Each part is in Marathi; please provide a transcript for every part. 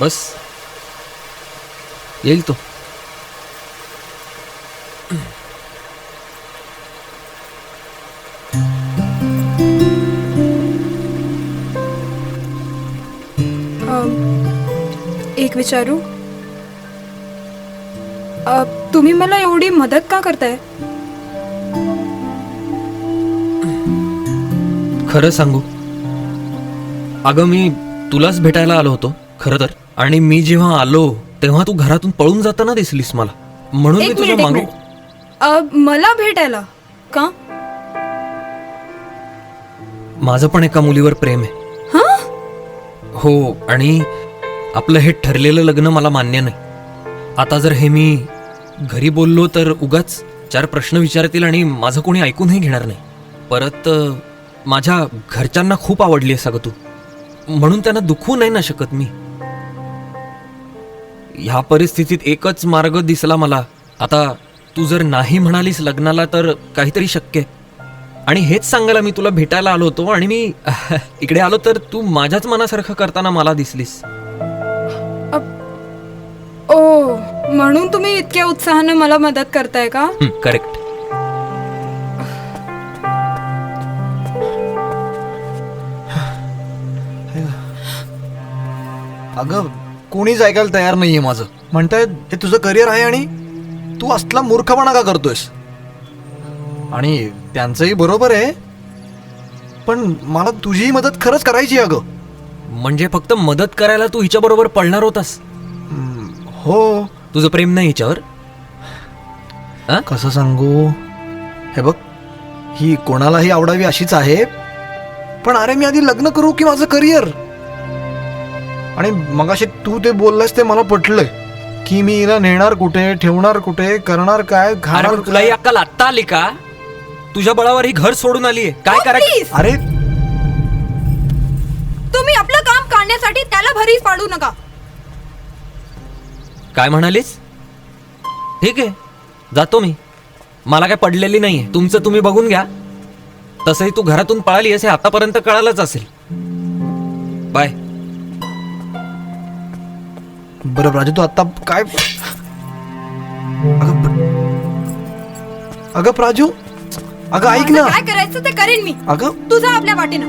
बस. येईल तो. एक विचारू? तुम्ही मला एवढी मदत का करताय? खरं सांगू. अगं मी तुलाच भेटायला आलो होतो खरं तर. आणि मी जेव्हा आलो तेव्हा तू घरातून पळून जाताना दिसलीस मला. म्हणून मी एक तुझ्या मिनिट एक मागू मिनिट. अ, मला भेटायला का? माझं पण एका मुलीवर प्रेम आहे. हा? हो आणि आपलं हे ठरलेलं लग्न मला मान्य नाही. आता जर हे मी घरी बोललो तर उगाच चार प्रश्न विचारतील आणि माझं कोणी ऐकूनही घेणार नाही. परत अ, माझ्या घरच्यांना खूप आवडली आहे तू. म्हणून त्यांना दुखवू नाही ना शकत मी. ह्या परिस्थितीत एकच मार्ग दिसला मला. आता तू जर नाही म्हणालीस लग्नाला तर काहीतरी शक्य आहे. आणि हेच सांगायला मी तुला भेटायला आलो होतो आणि मी इकडे आलो तर तू माझ्याच मनासारखं करताना मला दिसलीस. ओ म्हणून तुम्ही इतक्या उत्साहानं मला मदत करताय का? करेक्ट अगं कोणीच ऐकायला तयार नाहीये माझं. म्हणतायत हे तुझं करिअर आहे आणि तू असला मूर्खपणा का करतोयस? आणि त्यांचंही बरोबर आहे पण मला तुझीही मदत खरंच करायची आहे अगं. म्हणजे फक्त मदत करायला तू हिच्याबरोबर पळणार होतास? हो. तुझं प्रेम नाही हिच्यावर? हा? कसं सांगू? हे बघ ही कोणालाही आवडावी अशीच आहे. पण अरे मी आधी लग्न करू की माझं करिअर आणि मगाशी तू ते बोललास ते मला पटलंय की मी हिला नेणार कुठे ठेवणार कुठे करणार काय अरे खाणार पण तुला ही काय? अक्कल आत्ता आली का? तुझ्या बळावर ही घर सोडून आली आहे काय ओ, करायचं? please! अरे तुम्ही आपलं काम काढण्यासाठी त्याला भरीस पाडू नका. काय म्हणालीस? ठीक आहे. जातो मी. मला काय पडलेली नाहीये. तुमचं तुम्ही बघून घ्या. तसंही तू घरातून पळाली असे आतापर्यंत कळालंच असेल. बाय. बरं राजू तू आता काय? अगं प्राजू अगं ऐक ना. काय करायचं ते करेन मी. अगं तुझा आपल्या वाटेनं.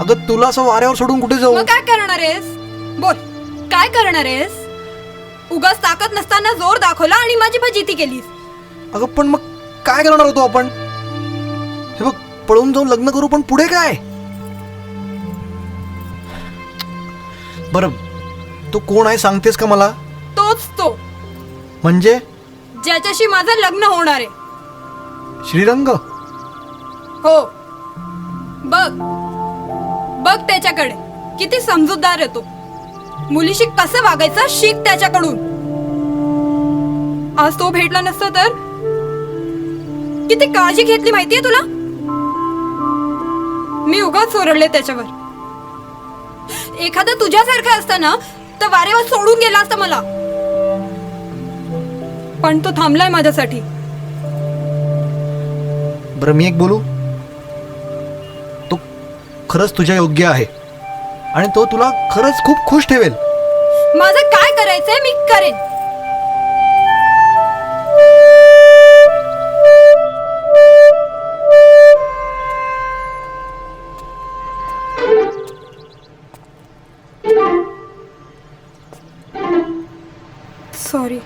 अगं तुला असं वाऱ्यावर सोडून कुठे जाऊ? मग काय करणार आहेस? बोल काय करणार आहेस? उगाच ताकद नसताना जोर दाखवला आणि माझी फजिती केलीस. अगं पण मग काय करणार होतो आपण? हे बघ पळून जाऊन लग्न करू पण पुढे काय? बरं तो कोण आहे सांगतेस का मला? तोच तो. म्हणजे? ज्याच्याशी माझं लग्न होणार आहे. श्रीरंग? हो. बघ. बघ त्याच्याकडे. किती समजूतदार आहे तो. मुलीशी कसं वागायचं शिक त्याच्याकडून. आज तो भेटला नसता तर? किती काळजी घेतली माहितीये तुला? मी उगाच सोरडले त्याच्यावर. एखादा तुझ्यासारखा असता ना तर वारेवर सोडून गेला असता मला. पण तो थांबलाय माझ्यासाठी. बरं मी एक बोलू? तो खरंच तुझ्या योग्य आहे. आणि तो तुला खरंच खूप खुश ठेवेल. माझं काय करायचंय मी करेन. सॉरी.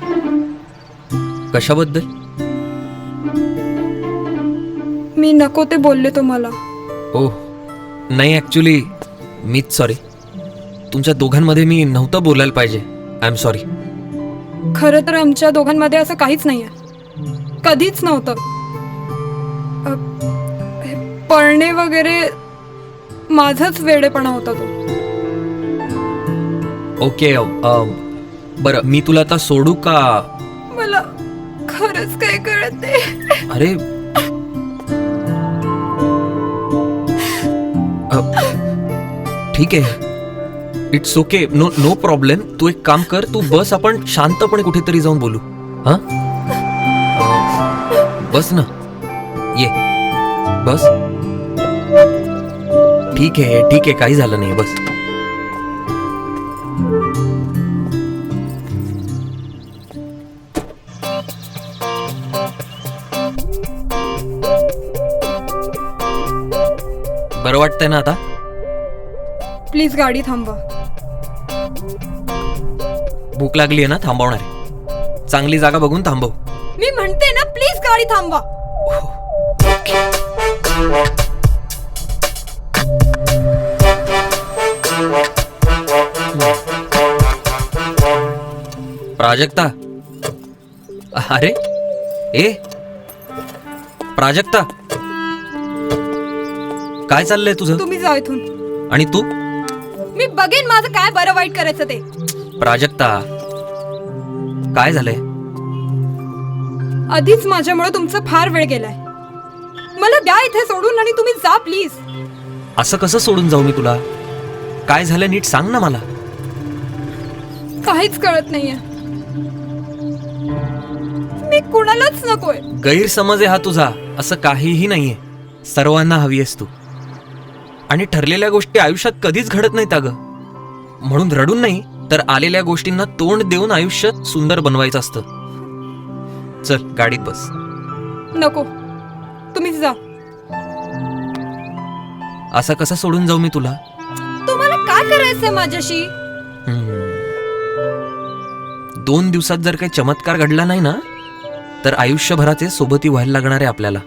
कशाबद्दल? मी नको ते बोलले तुम्हाला. ओ नाही ॲक्च्युली मीच सॉरी तुमच्या दोघांमध्ये मी नव्हतं बोलायला पाहिजे. आय एम सॉरी खरं तर आमच्या दोघांमध्ये असं काहीच नाहीये. कधीच नव्हतं. अ, हे पळणे वगैरे माझाच वेडेपणा होता तो. ओके बरं मी तुला आता सोडू का? मला खरंच काय कळत नाही. अरे. अ, ठीक आहे. It's okay no no problem तू एक काम कर तू बस आपण शांतपणे कुठेतरी जाऊन बोलू. हा? अ, बस ना. ये. बस. ठीक आहे ठीक आहे. काही झालं नाही. बस. बरं वाटतंय ना आता? प्लीज गाडी थांबवा. भूक लागली आहे ना थांबवणार आहे. चांगली जागा बघून थांबव. मी म्हणते ना प्लीज गाडी थांबवा. प्राजक्ता. अरे ए प्राजक्ता. काय चाललंय तुझं? तुम्ही जा इथून. आणि तू? मी बघेन माझं काय बरं वाईट करायचं ते. प्राजक्ता काय झालंय? आधीच माझ्यामुळे तुमचा फार वेळ गेलाय. मला द्या इथे सोडून आणि तुम्ही जा प्लीज असं कसं सोडून जाऊ मी तुला? काय झालं नीट सांग ना मला. काहीच कळत नाहीये. मी कुणालाच नकोय. गैरसमज आहे हा तुझा असं काहीही नाहीये. सर्वांना हवी आहेस तू. आणि ठरलेल्या गोष्टी आयुष्यात कधीच घडत नाहीत अगं. म्हणून रडून नाही तर आलेल्या गोष्टींना तोंड देऊन आयुष्य सुंदर बनवायचं असतं. चल गाडीत बस. नको. तुम्हीच जा. असं कसं सोडून जाऊ मी तुला? तुम्हाला काय करायचंय माझ्याशी. दोन दिवसात जर काही चमत्कार घडला नाही ना तर आयुष्यभराचे सोबती व्हायला लागणार आहे आपल्याला.